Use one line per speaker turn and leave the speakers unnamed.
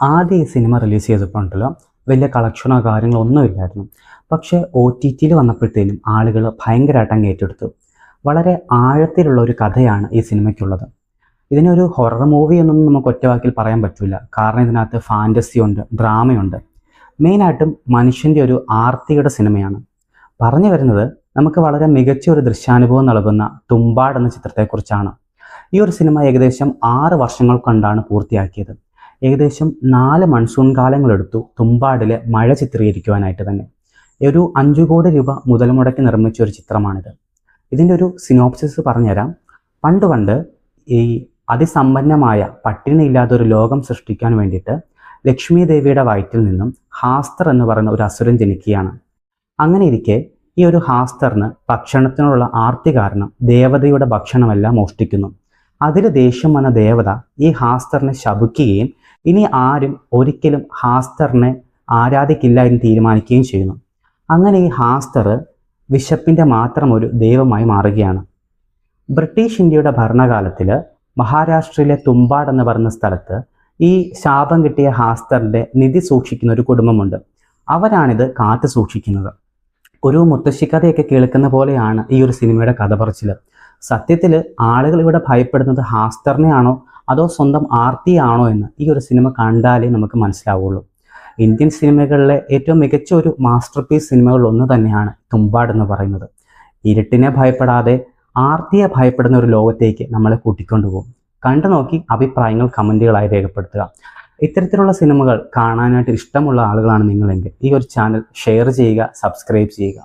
ആദ്യം ഈ cinema release ചെയ്തപ്പോൾ ഉണ്ടല്ലോ വലിയ കളക്ഷനോ കാര്യങ്ങളോ ഒന്നും ഇല്ലായിരുന്നു. പക്ഷേ ഒ ടി ടിയിൽ വന്നപ്പോഴത്തേനും ആളുകൾ ഭയങ്കരമായിട്ട് ഏറ്റെടുത്തു. വളരെ ആഴത്തിലുള്ള ഒരു കഥയാണ് ഈ സിനിമയ്ക്കുള്ളത്. ഇതിനൊരു ഹൊറർ മൂവി എന്നൊന്നും നമുക്ക് ഒറ്റവാക്കിൽ പറയാൻ പറ്റില്ല കാരണം ഇതിനകത്ത് ഫാന്റസി ഉണ്ട് ഡ്രാമയുണ്ട് മെയിനായിട്ടും മനുഷ്യന്റെ ഒരു ആർത്തിയുടെ സിനിമയാണ്. പറഞ്ഞു വരുന്നത് നമുക്ക് വളരെ മികച്ച ഒരു ദൃശ്യാനുഭവം നൽകുന്ന തുമ്പാട് എന്ന ചിത്രത്തെക്കുറിച്ചാണ്. ഈ ഒരു സിനിമ ഏകദേശം ആറ് വർഷങ്ങൾ കൊണ്ടാണ് പൂർത്തിയാക്കിയത്. ഏകദേശം നാല് മൺസൂൺ കാലങ്ങളെടുത്തു തുമ്പാടിലെ മഴ ചിത്രീകരിക്കുവാനായിട്ട് തന്നെ. ഒരു അഞ്ചു കോടി രൂപ മുതൽ മുടക്കി നിർമ്മിച്ച ഒരു ചിത്രമാണിത്. ഇതിന്റെ ഒരു സിനോപ്സിസ് പറഞ്ഞുതരാം. പണ്ട് പണ്ട് ഈ അതിസമ്പന്നമായ പട്ടിണിയില്ലാത്ത ഒരു ലോകം സൃഷ്ടിക്കാൻ വേണ്ടിയിട്ട് ലക്ഷ്മി ദേവിയുടെ വയറ്റിൽ നിന്നും ഹാസ്തർ എന്ന് പറയുന്ന ഒരു അസുരൻ ജനിക്കുകയാണ്. അങ്ങനെ ഇരിക്കെ ഈ ഒരു ഹാസ്തറിന് ഭക്ഷണത്തിനുള്ള ആർത്തി കാരണം ദേവതയുടെ ഭക്ഷണമെല്ലാം മോഷ്ടിക്കുന്നു. അതിൽ ദേഷ്യം വന്ന ദേവത ഈ ഹാസ്തറിനെ ശപിക്കുകയും ഇനി ആരും ഒരിക്കലും ഹാസ്റ്ററിനെ ആരാധിക്കില്ല എന്ന് തീരുമാനിക്കുകയും ചെയ്യുന്നു. അങ്ങനെ ഈ ഹാസ്റ്റർ വിശപ്പിന്റെ മാത്രം ഒരു ദൈവമായി മാറുകയാണ്. ബ്രിട്ടീഷ് ഇന്ത്യയുടെ ഭരണകാലത്തിൽ മഹാരാഷ്ട്രയിലെ തുമ്പാട് എന്ന് പറയുന്ന സ്ഥലത്ത് ഈ ശാപം കിട്ടിയ ഹാസ്തറിന്റെ നിധി സൂക്ഷിക്കുന്ന ഒരു കുടുംബമുണ്ട്. അവരാണിത് കാത്തു സൂക്ഷിക്കുന്നത്. ഒരു മുത്തശ്ശിക്കഥയൊക്കെ കേൾക്കുന്ന പോലെയാണ് ഈ ഒരു സിനിമയുടെ കഥ പറച്ചിൽ സത്യത്തിൽ ആളുകൾ ഇവിടെ ഭയപ്പെടുന്നത് ഹാസ്തറിനെയാണോ അതോ സ്വന്തം ആർത്തി ആണോ എന്ന് ഈ ഒരു സിനിമ കണ്ടാലേ നമുക്ക് മനസ്സിലാവുള്ളൂ. ഇന്ത്യൻ സിനിമകളിലെ ഏറ്റവും മികച്ച ഒരു മാസ്റ്റർ പീസ് സിനിമകളിൽ ഒന്ന് തന്നെയാണ് തുമ്പാട് എന്ന് പറയുന്നത്. ഇരുട്ടിനെ ഭയപ്പെടാതെ ആർത്തിയെ ഭയപ്പെടുന്ന ഒരു ലോകത്തേക്ക് നമ്മളെ കൂട്ടിക്കൊണ്ടുപോകും കണ്ടു നോക്കി അഭിപ്രായങ്ങൾ കമന്റുകളായി രേഖപ്പെടുത്തുക. ഇത്തരത്തിലുള്ള സിനിമകൾ കാണാനായിട്ട് ഇഷ്ടമുള്ള ആളുകളാണ് നിങ്ങളെങ്കിൽ ഈ ഒരു ചാനൽ ഷെയർ ചെയ്യുക സബ്സ്ക്രൈബ് ചെയ്യുക.